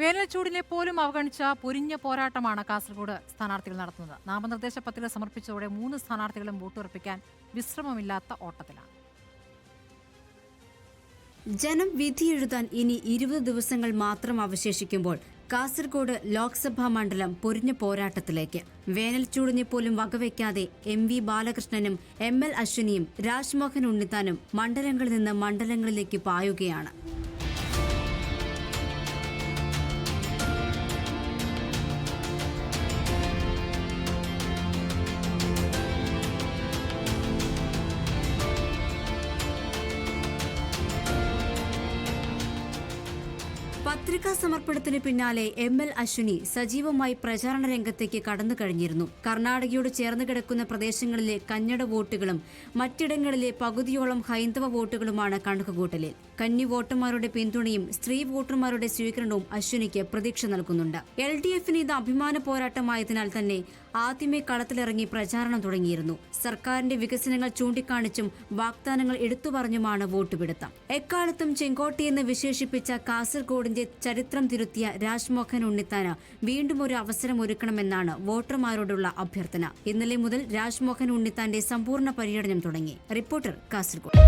വേനൽച്ചൂടിനെ പോലും അവഗണിച്ച പൊരിഞ്ഞ പോരാട്ടമാണ് കാസർഗോഡ് സ്ഥാനാർത്ഥികൾ നടത്തുന്നത്. നാമനിർദ്ദേശ പത്രിക സമർപ്പിച്ചതോടെ മൂന്ന് സ്ഥാനാർത്ഥികളും വോട്ടുറപ്പിക്കാൻ വിശ്രമമില്ലാത്ത ഓട്ടത്തിലാണ്. ജനം വിധിയെഴുതാൻ ഇനി ഇരുപത് ദിവസങ്ങൾ മാത്രം അവശേഷിക്കുമ്പോൾ കാസർഗോഡ് ലോക്സഭാ മണ്ഡലം പൊരിഞ്ഞ പോരാട്ടത്തിലേക്ക്. വേനൽച്ചൂടിനെ പോലും വകവയ്ക്കാതെ എം വി ബാലകൃഷ്ണനും എം എൽ അശ്വിനിയും രാജ്മോഹൻ ഉണ്ണിത്താനും മണ്ഡലങ്ങളിൽ നിന്ന് മണ്ഡലങ്ങളിലേക്ക് പായുകയാണ്. പത്രികാ സമർപ്പണത്തിന് പിന്നാലെ എം എൽ അശ്വിനി സജീവമായി പ്രചാരണ രംഗത്തേക്ക് കടന്നു കഴിഞ്ഞിരുന്നു. കർണാടകയോട് ചേർന്ന് കിടക്കുന്ന പ്രദേശങ്ങളിലെ കന്നഡ വോട്ടുകളും മറ്റിടങ്ങളിലെ പകുതിയോളം ഹൈന്ദവ വോട്ടുകളുമാണ് കണക്കുകൂട്ടലിൽ. കന്നി വോട്ടർമാരുടെ പിന്തുണയും സ്ത്രീ വോട്ടർമാരുടെ സ്വീകരണവും അശ്വിനിക്ക് പ്രതീക്ഷ നൽകുന്നുണ്ട്. എൽ ഡി എഫിന് ഇത് അഭിമാന പോരാട്ടമായതിനാൽ തന്നെ ആദ്യമേ കളത്തിലിറങ്ങി പ്രചാരണം തുടങ്ങിയിരുന്നു. സർക്കാരിന്റെ വികസനങ്ങൾ ചൂണ്ടിക്കാണിച്ചും വാഗ്ദാനങ്ങൾ എടുത്തു പറഞ്ഞുമാണ് വോട്ടുപിടുത്തം. എക്കാലത്തും ചെങ്കോട്ടയെന്ന് വിശേഷിപ്പിച്ച കാസർഗോഡിന്റെ ചരിത്രം തിരുത്തിയ രാജ്മോഹൻ ഉണ്ണിത്താന് വീണ്ടും ഒരു അവസരം ഒരുക്കണമെന്നാണ് വോട്ടർമാരോടുള്ള അഭ്യർത്ഥന. ഇന്നലെ മുതൽ രാജ്മോഹൻ ഉണ്ണിത്താന്റെ സമ്പൂർണ പര്യടനം തുടങ്ങി. റിപ്പോർട്ടർ കാസർഗോഡ്.